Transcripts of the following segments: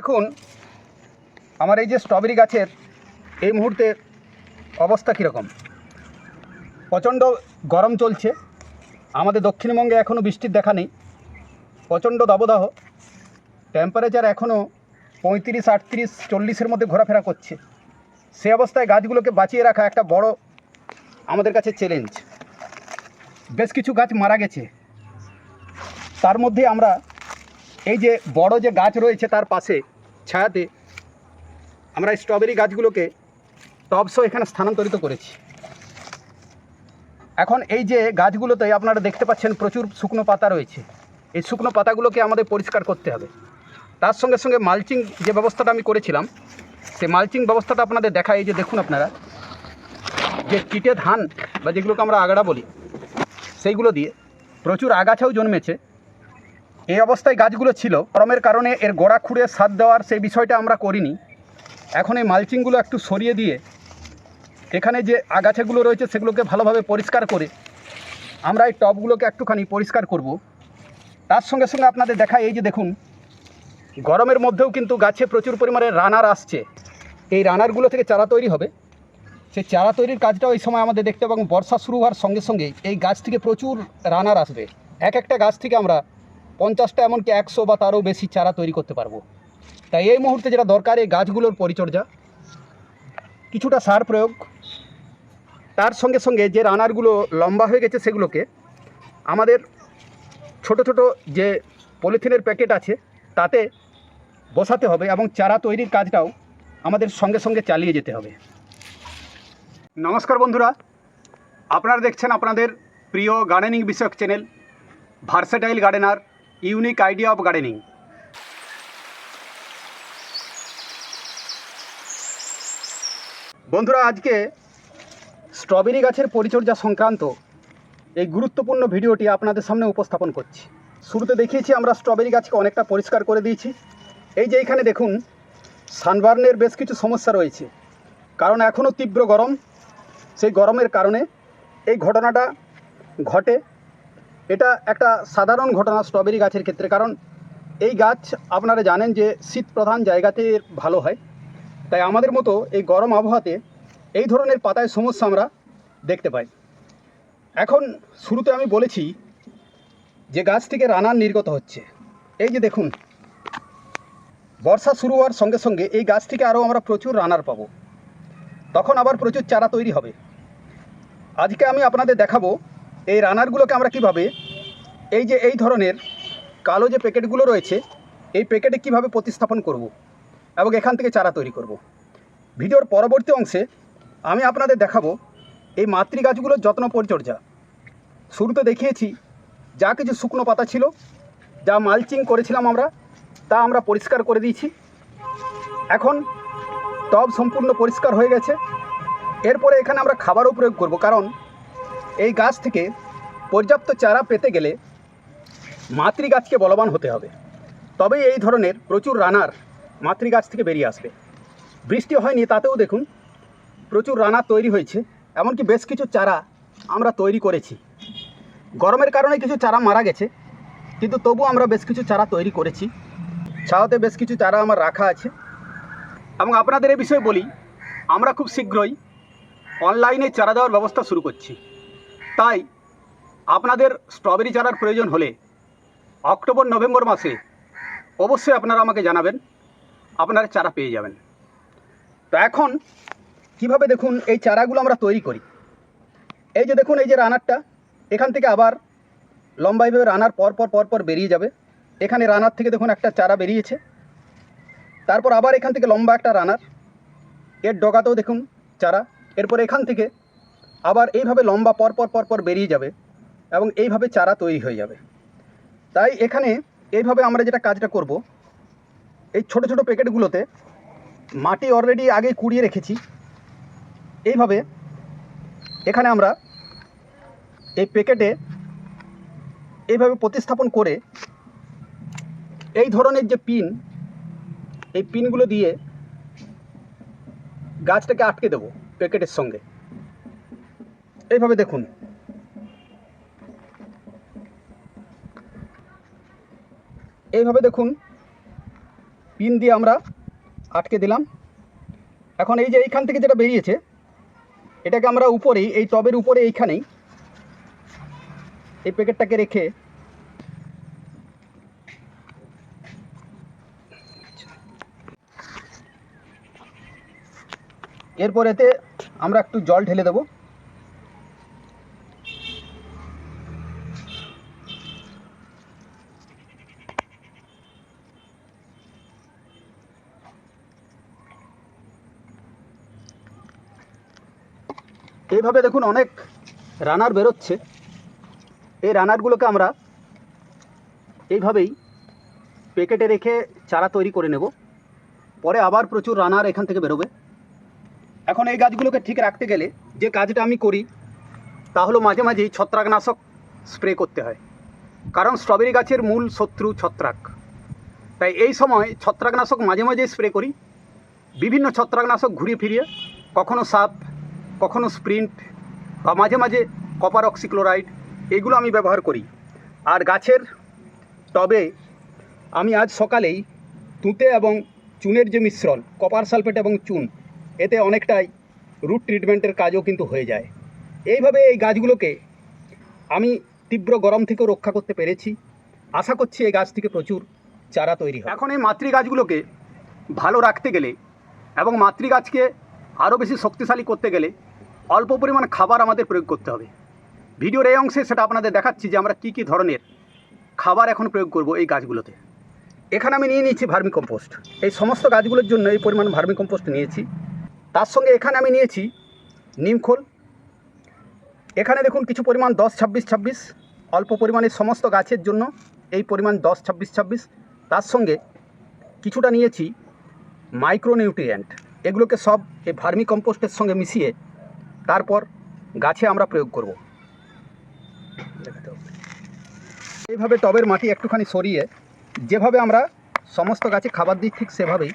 দেখুন, আমার এই যে স্ট্রবেরি গাছের এই মুহূর্তে অবস্থা কীরকম? প্রচণ্ড গরম চলছে। আমাদের দক্ষিণবঙ্গে এখনও বৃষ্টির দেখা নেই। প্রচণ্ড দাবদাহ টেম্পারেচার এখনও পঁয়ত্রিশ, আটত্রিশ, চল্লিশের মধ্যে ঘোরাফেরা করছে। সে অবস্থায় গাছগুলোকে বাঁচিয়ে রাখা একটা বড় আমাদের কাছে চ্যালেঞ্জ বেশ কিছু গাছ মারা গেছে। তার মধ্যে আমরা এই যে বড় যে গাছ রয়েছে তার পাশে ছায়াতে আমরা স্ট্রবেরি গাছগুলোকে টবসও এখানে স্থানান্তরিত করেছি। এখন এই যে গাছগুলোতে আপনারা দেখতে পাচ্ছেন প্রচুর শুকনো পাতা রয়েছে। এই শুকনো পাতাগুলোকে আমাদের পরিষ্কার করতে হবে। তার সঙ্গে সঙ্গে মালচিং যে ব্যবস্থাটা আমি করেছিলাম, সেই মালচিং ব্যবস্থাটা আপনাদের দেখা এই যে দেখুন আপনারা, যে কিটে ধান বা যেগুলোকে আমরা আগড়া বলি, সেইগুলো দিয়ে প্রচুর আগাছাও জন্মেছে। এই অবস্থায় গাছগুলো ছিল। গরমের কারণে এর গোড়া খুঁড়ে সার দেওয়ার সেই বিষয়টা আমরা করিনি। এখন এই মালচিংগুলো একটু সরিয়ে দিয়ে এখানে যে আগাছাগুলো রয়েছে সেগুলোকে ভালোভাবে পরিষ্কার করে আমরা এই টবগুলোকে একটুখানি পরিষ্কার করব। তার সঙ্গে সঙ্গে আপনাদের দেখা এই যে দেখুন, গরমের মধ্যেও কিন্তু গাছে প্রচুর পরিমাণে রানার আসছে। এই রানারগুলো থেকে চারা তৈরি হবে। সেই চারা তৈরির কাজটাও এই সময় আমাদের দেখতে পাবো বর্ষা শুরু হওয়ার সঙ্গে সঙ্গে এই গাছ থেকে প্রচুর রানার আসবে। এক একটা গাছ থেকে আমরা পঞ্চাশটা এমনকি একশো বা তারও বেশি চারা তৈরি করতে পারব। তাই এই মুহূর্তে যেটা দরকার, এই গাছগুলোর পরিচর্যা। কিছুটা সার প্রয়োগ। তার সঙ্গে সঙ্গে যে রানারগুলো লম্বা হয়ে গেছে সেগুলোকে আমাদের ছোট ছোট যে পলিথিনের প্যাকেট আছে, তাতে বসাতে হবে এবং চারা তৈরির কাজটাও আমাদের সঙ্গে সঙ্গে চালিয়ে যেতে হবে। নমস্কার বন্ধুরা। আপনারা দেখছেন আপনাদের প্রিয় গার্ডেনিং বিষয়ক channel versatile gardener unique idea of gardening. বন্ধুরা, আজকে স্ট্রবেরি গাছের পরিচর্যা সংক্রান্ত এই গুরুত্বপূর্ণ ভিডিওটি আপনাদের সামনে উপস্থাপন করছি। শুরুতে দেখিয়েছি, আমরা স্ট্রবেরি গাছকে অনেকটা পরিষ্কার করে দিয়েছি। এই যে এখানে দেখুন সানবার্নের বেশ কিছু সমস্যা রয়েছে। কারণ এখনও তীব্র গরম। সেই গরমের কারণে এই ঘটনাটা ঘটে। এটা একটা সাধারণ ঘটনা স্ট্রবেরি গাছের ক্ষেত্রে, কারণ এই গাছ আপনারা জানেন যে শীত প্রধান জায়গাতে ভালো হয়। তাই আমাদের মতো এই গরম আবহাওয়াতে এই ধরনের পাতায় সমস্যা আমরা দেখতে পাই। এখন শুরুতে আমি বলেছি যে গাছ থেকে রানার নির্গত হচ্ছে। এই যে দেখুন, বর্ষা শুরু হওয়ার সঙ্গে সঙ্গে এই গাছ থেকে আরও আমরা প্রচুর রানার পাবো। তখন আবার প্রচুর চারা তৈরি হবে। আজকে আমি আপনাদের দেখাবো এই রানারগুলোকে আমরা কীভাবে, এই যে এই ধরনের কালো যে প্যাকেটগুলো রয়েছে, এই প্যাকেটে কীভাবে প্রতিস্থাপন করব এবং এখান থেকে চারা তৈরি করব। ভিডিওর পরবর্তী অংশে আমি আপনাদের দেখাবো এই মাতৃ গাছগুলোর যত্ন পরিচর্যা। শুরুতে দেখিয়েছি যা কিছু শুকনো পাতা ছিল, যা মালচিং করেছিলাম আমরা, তা আমরা পরিষ্কার করে দিয়েছি। এখন টব সম্পূর্ণ পরিষ্কার হয়ে গেছে। এরপরে এখানে আমরা খাবারও প্রয়োগ করব, কারণ এই গাছ থেকে পর্যাপ্ত চারা পেতে গেলে মাতৃ গাছকে বলবান হতে হবে। তবেই এই ধরনের প্রচুর রানার মাতৃ গাছ থেকে বেরিয়ে আসবে। বৃষ্টি হয়নি তাতেও দেখুন, প্রচুর রানার তৈরি হয়েছে, এমনকি বেশ কিছু চারা আমরা তৈরি করেছি। গরমের কারণে কিছু চারা মারা গেছে, কিন্তু তবু আমরা বেশ কিছু চারা তৈরি করেছি। ছাওয়াতে বেশ কিছু চারা আমার রাখা আছে। এবং আপনাদের এ বিষয়ে বলি, আমরা খুব শীঘ্রই অনলাইনে চারা দেওয়ার ব্যবস্থা শুরু করছি। তাই আপনাদের স্ট্রবেরি চারার প্রয়োজন হলে অক্টোবর, নভেম্বর মাসে অবশ্যই আপনারা আমাকে জানাবেন, আপনারা চারা পেয়ে যাবেন। তো এখন কীভাবে দেখুন এই চারাগুলো আমরা তৈরি করি? এই যে দেখুন, এই যে রানারটা, এখান থেকে আবার লম্বাইভাবে রানার পর পর পর পর বেরিয়ে যাবে। এখানে রানার থেকে দেখুন একটা চারা বেরিয়েছে। তারপর আবার এখান থেকে লম্বা একটা রানার, এর ডগাতেও দেখুন চারা। এরপর এখান থেকে আবার এইভাবে লম্বা পর পর পর পর বেরিয়ে যাবে এবং এইভাবে চারা তৈরি হয়ে যাবে। তাই এখানে এইভাবে আমরা যেটা কাজটা করব, এই ছোট ছোট প্যাকেটগুলোতে মাটি অলরেডি আগে কুড়িয়ে রেখেছি। এইভাবে এখানে আমরা এই প্যাকেটে এইভাবে প্রতিস্থাপন করে এই ধরনের যে পিন, এই পিনগুলো দিয়ে গাছটাকে আটকে দেবো প্যাকেটের সঙ্গে। এইভাবে দেখুন। এইভাবে দেখুন, পিন দিয়ে আমরা আটকে দিলাম। এখন এই যে এইখান থেকে যেটা বেরিয়েছে, এটাকে আমরা উপরেই, এই টবের উপরে এইখানেই, এই প্যাকেটটাকে রেখে এরপর এতে আমরা একটু জল ঢেলে দেবো। এইভাবে দেখুন অনেক রানার বেরোচ্ছে। এই রানারগুলোকে আমরা এইভাবেই প্যাকেটে রেখে চারা তৈরি করে নেব। পরে আবার প্রচুর রানার এখান থেকে বেরোবে। এখন এই গাছগুলোকে ঠিক রাখতে গেলে যে কাজটা আমি করি, তা হলো মাঝে মাঝেই ছত্রাকনাশক স্প্রে করতে হয়। কারণ স্ট্রবেরি গাছের মূল শত্রু ছত্রাক। তাই এই সময় ছত্রাকনাশক মাঝে মাঝে স্প্রে করি। বিভিন্ন ছত্রাকনাশক ঘুরিয়ে ফিরিয়ে, কখনো সাপ কখনো স্প্রিন্ট বা মাঝে মাঝে কপার অক্সিক্লোরাইড, এগুলো আমি ব্যবহার করি। আর গাছের টবে আমি আজ সকালেই তুঁতে এবং চুনের যে মিশ্রণ, কপার সালফেট এবং চুন, এতে অনেকটাই রুট ট্রিটমেন্টের কাজও কিন্তু হয়ে যায়। এইভাবে এই গাছগুলোকে আমি তীব্র গরম থেকেও রক্ষা করতে পেরেছি। আশা করছি এই গাছ থেকে প্রচুর চারা তৈরি হয় এখন এই মাতৃ গাছগুলোকে ভালো রাখতে গেলে এবং মাতৃ গাছকে আরও বেশি শক্তিশালী করতে গেলে অল্প পরিমাণ খাবার আমাদের প্রয়োগ করতে হবে। ভিডিওর এই অংশে সেটা আপনাদের দেখাচ্ছি যে আমরা কী কী ধরনের খাবার এখন প্রয়োগ করব এই গাছগুলোতে। এখানে আমি নিয়ে নিয়েছি ভার্মি কম্পোস্ট এই সমস্ত গাছগুলোর জন্য এই পরিমাণ ভার্মি কম্পোস্ট নিয়েছি। তার সঙ্গে এখানে আমি নিয়েছি নিমখোল এখানে দেখুন কিছু পরিমাণ দশ, ছাব্বিশ ছাব্বিশ। অল্প পরিমাণে সমস্ত গাছের জন্য এই পরিমাণ দশ, ছাব্বিশ ছাব্বিশ। তার সঙ্গে কিছুটা নিয়েছি মাইক্রোনিউট্রিয়েন্ট। এগুলোকে সব এই ভার্মি কম্পোস্টের সঙ্গে মিশিয়ে তারপর গাছে আমরা প্রয়োগ করব। এইভাবে টবের মাটি একটুখানি সরিয়ে যেভাবে আমরা সমস্ত গাছে খাবার দিই ঠিক সেভাবেই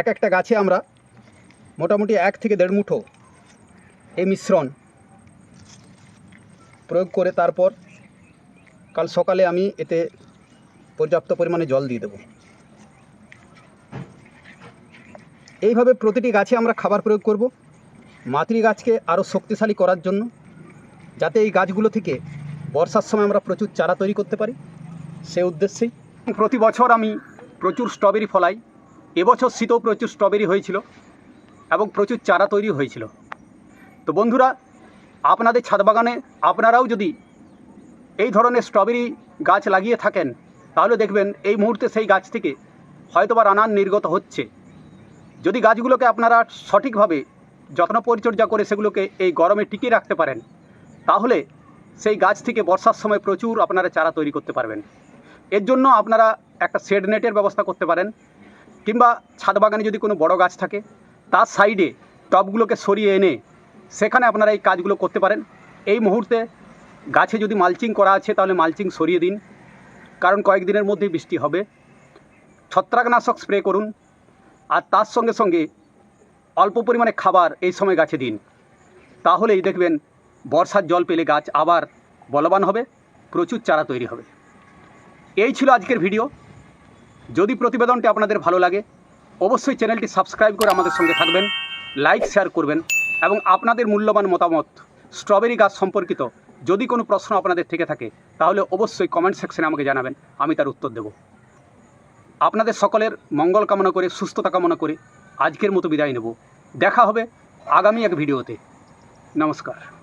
এক একটা গাছে আমরা মোটামুটি এক থেকে দেড় মুঠো এই মিশ্রণ প্রয়োগ করে তারপর কাল সকালে আমি এতে পর্যাপ্ত পরিমাণে জল দিয়ে দেবো। এইভাবে প্রতিটি গাছে আমরা খাবার প্রয়োগ করব মাতৃ গাছকে আরও শক্তিশালী করার জন্য, যাতে এই গাছগুলো থেকে বর্ষার সময় আমরা প্রচুর চারা তৈরি করতে পারি। সে উদ্দেশ্যেই প্রতি বছর আমি প্রচুর স্ট্রবেরি ফলাই। এবছর শীতেও প্রচুর স্ট্রবেরি হয়েছিল এবং প্রচুর চারা তৈরি হয়েছিল। তো বন্ধুরা, আপনাদের ছাদ বাগানে আপনারাও যদি এই ধরনের স্ট্রবেরি গাছ লাগিয়ে থাকেন, তাহলে দেখবেন এই মুহূর্তে সেই গাছ থেকে হয়তোবা রানার নির্গত হচ্ছে। যদি গাছগুলোকে আপনারা সঠিকভাবে যত্ন পরিচর্যা করে সেগুলোকে এই গরমে টিকিয়ে রাখতে পারেন, তাহলে সেই গাছ থেকে বর্ষার সময় প্রচুর আপনারা চারা তৈরি করতে পারবেন। এর জন্য আপনারা একটা শেড নেটের ব্যবস্থা করতে পারেন, কিংবা ছাদ বাগানে যদি কোনো বড় গাছ থাকে, তার সাইডে টবগুলোকে সরিয়ে এনে সেখানে আপনারা এই কাজগুলো করতে পারেন। এই মুহূর্তে গাছে যদি মালচিং করা আছে, তাহলে মালচিং সরিয়ে দিন, কারণ কয়েকদিনের মধ্যেই বৃষ্টি হবে। ছত্রাকনাশক স্প্রে করুন আর তার সঙ্গে সঙ্গে অল্প পরিমাণে খাবার এই সময় গাছে দিন। তাহলেই দেখবেন বর্ষার জল পেলে গাছ আবার বলবান হবে, প্রচুর চারা তৈরি হবে। এই ছিল আজকের ভিডিও। যদি প্রতিবেদনটি আপনাদের ভালো লাগে, অবশ্যই চ্যানেলটি সাবস্ক্রাইব করে আমাদের সঙ্গে থাকবেন, লাইক, শেয়ার করবেন এবং আপনাদের মূল্যবান মতামত, স্ট্রবেরি গাছ সম্পর্কিত যদি কোনো প্রশ্ন আপনাদের থেকে থাকে, তাহলে অবশ্যই কমেন্ট সেকশনে আমাকে জানাবেন, আমি তার উত্তর দেব। আপনাদের সকলের মঙ্গল কামনা করে, সুস্থতা কামনা করে আজকের মতো বিদায় নেব। দেখা হবে আগামী এক ভিডিওতে। নমস্কার।